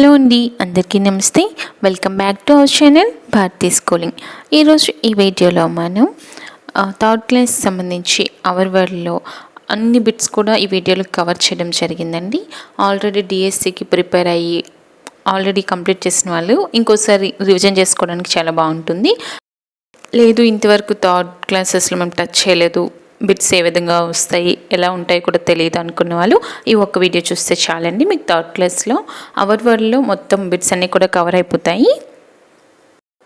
Hello అండి అందరికీ నమస్తే. Welcome back to our channel Bharati schooling ఈరోజు ఈ వీడియోలో మనం థర్డ్ క్లాస్ సంబంధించి అవర్ వర్డ్లో అన్ని బిట్స్ కూడా ఈ వీడియోలో కవర్ చేయడం జరిగిందండి. ఆల్రెడీ డిఎస్సికి ప్రిపేర్ అయ్యి ఆల్రెడీ కంప్లీట్ చేసిన వాళ్ళు ఇంకోసారి రివిజన్ చేసుకోవడానికి చాలా బాగుంటుంది. లేదు ఇంతవరకు థర్డ్ క్లాసెస్లో మేము టచ్ చేయలేదు. బిట్స్ ఏ విధంగా వస్తాయి ఎలా ఉంటాయి కూడా తెలియదు అనుకున్న వాళ్ళు ఈ ఒక్క వీడియో చూస్తే చాలండి మీకు థర్డ్ క్లాస్లో అవర్ వర్డ్లో మొత్తం బిట్స్ అన్నీ కూడా కవర్ అయిపోతాయి.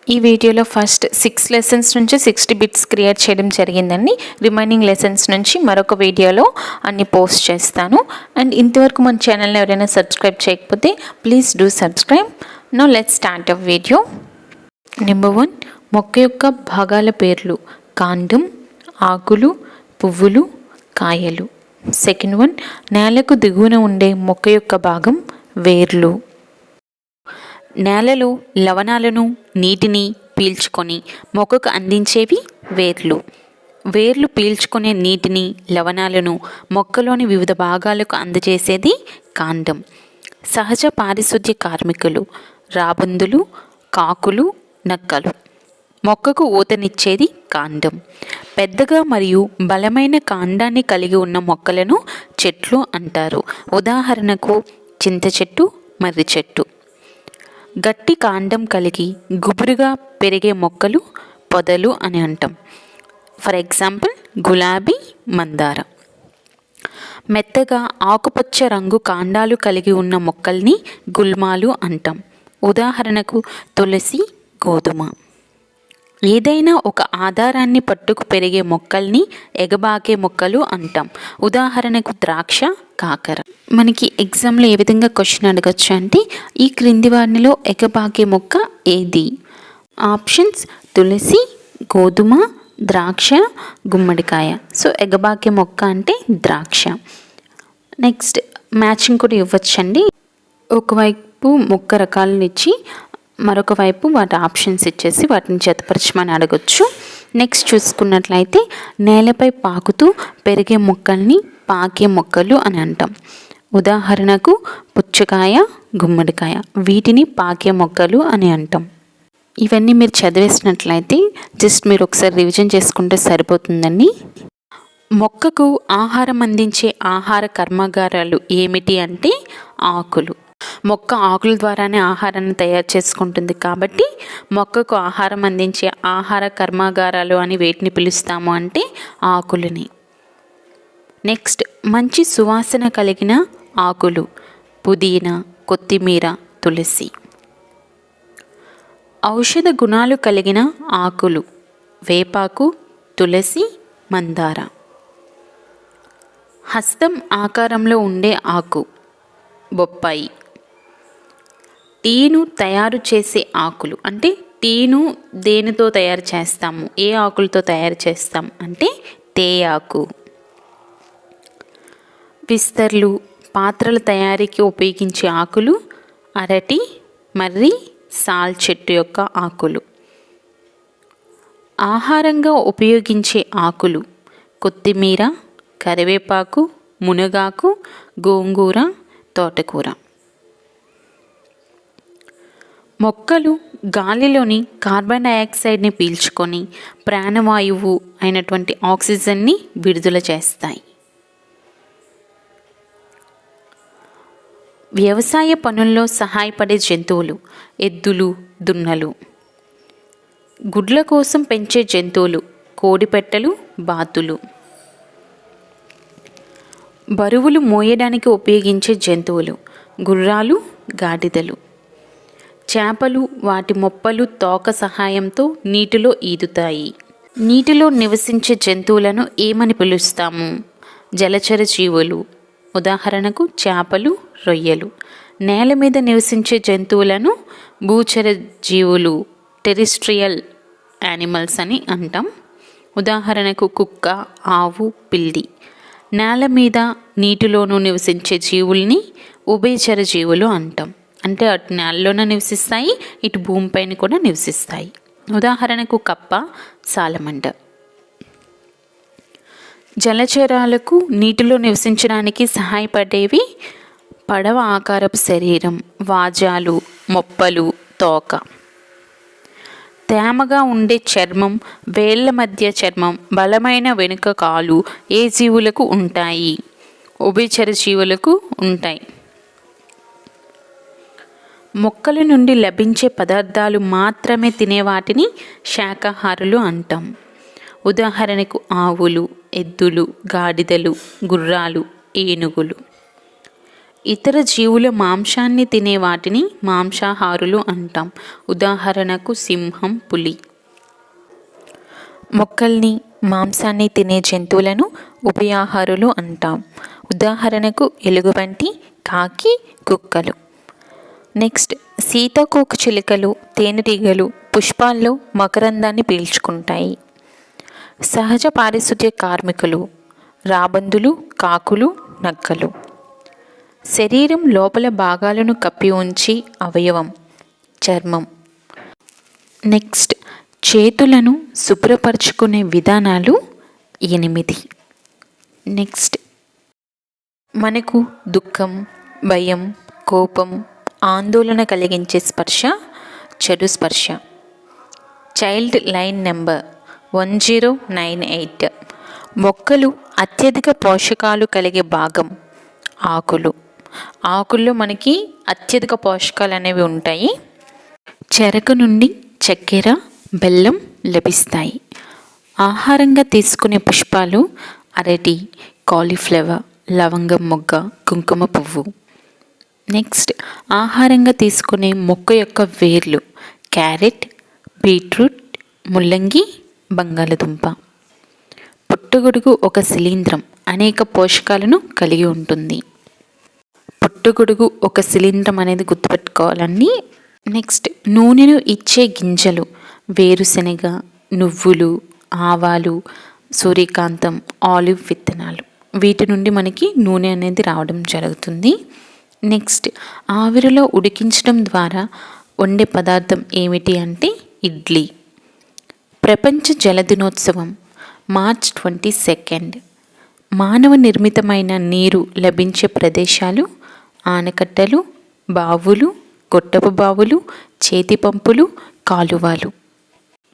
ఈ వీడియోలో ఫస్ట్ సిక్స్ లెసన్స్ నుంచి సిక్స్టీ బిట్స్ క్రియేట్ చేయడం జరిగిందండి. రిమైనింగ్ లెసన్స్ నుంచి మరొక వీడియోలో అన్ని పోస్ట్ చేస్తాను. అండ్ ఇంతవరకు మన ఛానల్ని ఎవరైనా సబ్స్క్రైబ్ చేయకపోతే please do subscribe. No let start a video. Number one మొక్క యొక్క భాగాల పేర్లు కాండం ఆకులు పువ్వులు కాయలు. సెకండ్ వన్ నేలకు దిగువన ఉండే మొక్క యొక్క భాగం వేర్లు. నేలలో లవణాలను నీటిని పీల్చుకొని మొక్కకు అందించేవి వేర్లు. వేర్లు పీల్చుకునే నీటిని లవణాలను మొక్కలోని వివిధ భాగాలకు అందజేసేది కాండం. సహజ పారిశుద్ధ్య కార్మికులు రాబందులు కాకులు నక్కలు. మొక్కకు ఊతనిచ్చేది కాండం. పెద్దగా మరియు బలమైన కాండాన్ని కలిగి ఉన్న మొక్కలను చెట్లు అంటారు. ఉదాహరణకు చింత చెట్టు మర్రి చెట్టు. గట్టి కాండం కలిగి గుబురుగా పెరిగే మొక్కలు పొదలు అని అంటాం. ఫర్ ఎగ్జాంపుల్ గులాబీ మందార. మెత్తగా ఆకుపచ్చ రంగు కాండాలు కలిగి ఉన్న మొక్కల్ని గుల్మాలు అంటాం. ఉదాహరణకు తులసి గోధుమ. ఏదైనా ఒక ఆధారాన్ని పట్టుకు పెరిగే మొక్కల్ని ఎగబాకే మొక్కలు అంటాం. ఉదాహరణకు ద్రాక్ష కాకర. మనకి ఎగ్జామ్లో ఏ విధంగా క్వశ్చన్ అడగచ్చు అంటే ఈ క్రింది వారినిలో ఎగబాకే మొక్క ఏది? ఆప్షన్స్ తులసి గోధుమ ద్రాక్ష గుమ్మడికాయ. సో ఎగబాకే మొక్క అంటే ద్రాక్ష. నెక్స్ట్ మ్యాచింగ్ కూడా ఇవ్వచ్చండి. ఒకవైపు మొక్క రకాలను ఇచ్చి మరొక వైపు వాటి ఆప్షన్స్ ఇచ్చేసి వాటిని జతపరచమని అడగొచ్చు. నెక్స్ట్ చూసుకున్నట్లయితే నేలపై పాకుతూ పెరిగే మొక్కల్ని పాకే మొక్కలు అని అంటాం. ఉదాహరణకు పుచ్చకాయ గుమ్మడికాయ వీటిని పాకే మొక్కలు అని అంటాం. ఇవన్నీ మీరు చదివేసినట్లయితే జస్ట్ మీరు ఒకసారి రివిజన్ చేసుకుంటే సరిపోతుందండి. మొక్కకు ఆహారం అందించే ఆహార కర్మాగారాలు ఏమిటి అంటే ఆకులు. మొక్క ఆకుల ద్వారానే ఆహారాన్ని తయారు చేసుకుంటుంది కాబట్టి మొక్కకు ఆహారం అందించే ఆహార కర్మాగారాలు అని వేటిని పిలుస్తాము అంటే ఆకులని. నెక్స్ట్ మంచి సువాసన కలిగిన ఆకులు పుదీనా కొత్తిమీర తులసి. ఔషధ గుణాలు కలిగిన ఆకులు వేపాకు తులసి మందార. హస్తం ఆకారంలో ఉండే ఆకు బొప్పాయి. టీను తయారు చేసే ఆకులు. అంటే టీను దేనితో తయారు చేస్తాము? ఏ ఆకులతో తయారు చేస్తాం? అంటే తేయాకు విస్తర్లు పాత్రల తయారీకి ఉపయోగించే ఆకులు అరటి మర్రి సాల్ చెట్టు యొక్క ఆకులు. ఆహారంగా ఉపయోగించే ఆకులు కొత్తిమీర కరివేపాకు మునగాకు గోంగూర తోటకూర. మొక్కలు గాలిలోని కార్బన్ డైఆక్సైడ్ని పీల్చుకొని ప్రాణవాయువు అయినటువంటి ఆక్సిజన్ని విడుదల చేస్తాయి. వ్యవసాయ పనుల్లో సహాయపడే జంతువులు ఎద్దులు దున్నలు. గుడ్ల కోసం పెంచే జంతువులు కోడిపెట్టలు బాతులు. బరువులు మోయడానికి ఉపయోగించే జంతువులు గుర్రాలు గాడిదలు. చేపలు వాటి మొప్పలు తోక సహాయంతో నీటిలో ఈదుతాయి. నీటిలో నివసించే జంతువులను ఏమని పిలుస్తాము? జలచర జీవులు ఉదాహరణకు చేపలు రొయ్యలు. నేల మీద నివసించే జంతువులను భూచర జీవులు టెరిస్ట్రియల్ యానిమల్స్ అని అంటాం. ఉదాహరణకు కుక్క ఆవు పిల్లి. నేల మీద నీటిలోనూ నివసించే జీవుల్ని ఉభయచర జీవులు అంటాం. అంటే అటు నేలలోనే నివసిస్తాయి ఇటు భూమిపైన కూడా నివసిస్తాయి. ఉదాహరణకు కప్ప సాలమండ జలచరాలకు నీటిలో నివసించడానికి సహాయపడేవి పడవ ఆకారపు శరీరం వాజాలు మొప్పలు తోక. తేమగా ఉండే చర్మం వేళ్ళ మధ్య చర్మం బలమైన వెనుక కాలు ఏ జీవులకు ఉంటాయి? ఉభయచర జీవులకు ఉంటాయి. మొక్కల నుండి లభించే పదార్థాలు మాత్రమే తినే వాటిని శాకాహారులు అంటాం. ఉదాహరణకు ఆవులు ఎద్దులు గాడిదలు గుర్రాలు ఏనుగులు. ఇతర జీవుల మాంసాన్ని తినే వాటిని మాంసాహారులు అంటాం. ఉదాహరణకు సింహం పులి. మొక్కల్ని మాంసాన్ని తినే జంతువులను ఉభయాహారులు అంటాం. ఉదాహరణకు ఎలుగుబంటి కాకి కుక్కలు. నెక్స్ట్ సీతాకోక చిలుకలు తేనెటీగలు పుష్పాల్లో మకరందాన్ని పీల్చుకుంటాయి. సహజ పారిశుద్ధ్య కార్మికులు రాబందులు కాకులు నక్కలు. శరీరం లోపల భాగాలను కప్పి ఉంచి అవయవం చర్మం. నెక్స్ట్ చేతులను శుభ్రపరచుకునే విధానాలు ఎనిమిది. నెక్స్ట్ మనకు దుఃఖం భయం కోపం ఆందోళన కలిగించే స్పర్శ చెడు స్పర్శ. Child line number one zero nine eight. మొక్కలు అత్యధిక పోషకాలు కలిగే భాగం ఆకులు. ఆకుల్లో మనకి అత్యధిక పోషకాలు అనేవి ఉంటాయి. చెరకు నుండి చక్కెర బెల్లం లభిస్తాయి. ఆహారంగా తీసుకునే పుష్పాలు అరటి కాలీఫ్లవర్ లవంగం మొగ్గ కుంకుమ పువ్వు. నెక్స్ట్ ఆహారంగా తీసుకునే మొక్క యొక్క వేర్లు క్యారెట్ బీట్రూట్ ముల్లంగి బంగాళదుంప. పుట్టగొడుగు ఒక శిలీంద్రం అనేక పోషకాలను కలిగి ఉంటుంది. పుట్టగొడుగు ఒక శిలీంద్రం అనేది గుర్తుపెట్టుకోవాలండి. నెక్స్ట్ నూనెను ఇచ్చే గింజలు వేరుశనగ నువ్వులు ఆవాలు సూర్యకాంతం ఆలివ్ విత్తనాలు. వీటి నుండి మనకి నూనె అనేది రావడం జరుగుతుంది. నెక్స్ట్ ఆవిరిలో ఉడికించడం ద్వారా వండే పదార్థం ఏమిటి అంటే ఇడ్లీ. ప్రపంచ జల దినోత్సవం మార్చ్ ట్వంటీ సెకండ్. మానవ నిర్మితమైన నీరు లభించే ప్రదేశాలు ఆనకట్టలు బావులు గొట్టపు బావులు చేతి పంపులు కాలువలు.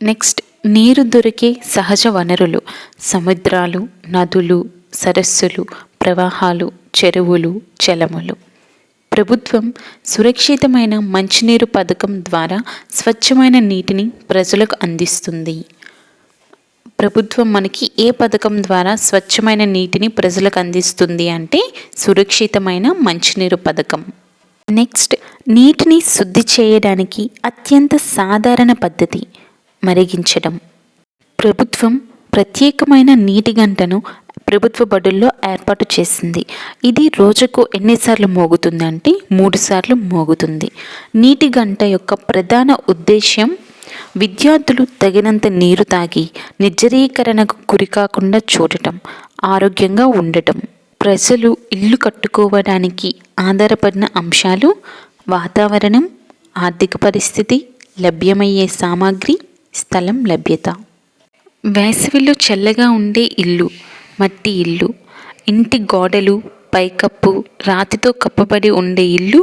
నెక్స్ట్ నీరు దొరికే సహజ వనరులు సముద్రాలు నదులు సరస్సులు ప్రవాహాలు చెరువులు చలములు ప్రభుత్వం సురక్షితమైన మంచినీరు పథకం ద్వారా స్వచ్ఛమైన నీటిని ప్రజలకు అందిస్తుంది. ప్రభుత్వం మనకి ఏ పథకం ద్వారా స్వచ్ఛమైన నీటిని ప్రజలకు అందిస్తుంది అంటే సురక్షితమైన మంచినీరు పథకం. నెక్స్ట్ నీటిని శుద్ధి చేయడానికి అత్యంత సాధారణ పద్ధతి మరిగించడం. ప్రభుత్వం ప్రత్యేకమైన నీటి గంటను ప్రభుత్వ బడుల్లో ఏర్పాటు చేసింది. ఇది రోజుకు ఎన్నిసార్లు మోగుతుందంటే మూడుసార్లు మోగుతుంది. నీటి గంట యొక్క ప్రధాన ఉద్దేశ్యం విద్యార్థులు తగినంత నీరు తాగి నిర్జరీకరణకు గురికాకుండా చూడటం ఆరోగ్యంగా ఉండటం. ప్రజలు ఇల్లు కట్టుకోవడానికి ఆధారపడిన అంశాలు వాతావరణం ఆర్థిక పరిస్థితి లభ్యమయ్యే సామాగ్రి స్థలం లభ్యత. వేసవిలో చల్లగా ఉండే ఇల్లు మట్టి ఇల్లు ఇంటి గోడలు పైకప్పు రాతితో కప్పబడి ఉండే ఇల్లు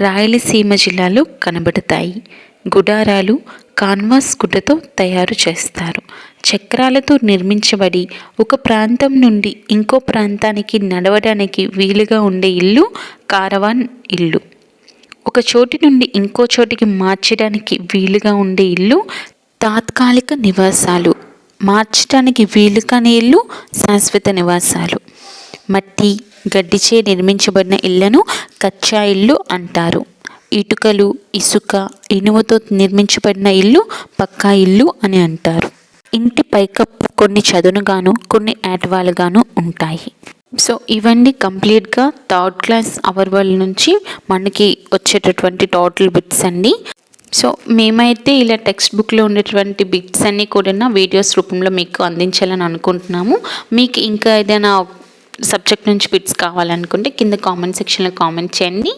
రాయలసీమ జిల్లాలో కనబడతాయి. గుడారాలు కాన్వాస్ గుడ్డతో తయారు చేస్తారు. చక్రాలతో నిర్మించబడి ఒక ప్రాంతం నుండి ఇంకో ప్రాంతానికి నడవడానికి వీలుగా ఉండే ఇల్లు కారవాన్ ఇల్లు. ఒక చోటి నుండి ఇంకో చోటికి మార్చడానికి వీలుగా ఉండే ఇల్లు తాత్కాలిక నివాసాలు. మార్చడానికి వీలు కాని ఇల్లు శాశ్వత నివాసాలు. మట్టి గడ్డిచే నిర్మించబడిన ఇళ్ళను కచ్చా ఇల్లు అంటారు. ఇటుకలు ఇసుక ఇనుముతో నిర్మించబడిన ఇల్లు పక్కా ఇల్లు అని అంటారు. ఇంటి పైకప్పు కొన్ని చదునుగాను కొన్ని యాట్వాలుగాను ఉంటాయి. సో ఇవన్నీ కంప్లీట్గా థర్డ్ క్లాస్ అవర్ వాళ్ళ నుంచి మనకి వచ్చేటటువంటి టోటల్ బిట్స్ అండి. సో మేమైతే ఇలా టెక్స్ట్ బుక్లో ఉండేటువంటి బిట్స్ అన్నీ కూడా వీడియోస్ రూపంలో మీకు అందించాలని అనుకుంటున్నాము. మీకు ఇంకా ఏదైనా సబ్జెక్ట్ నుంచి బిట్స్ కావాలనుకుంటే కింద కామెంట్ సెక్షన్లో కామెంట్ చేయండి.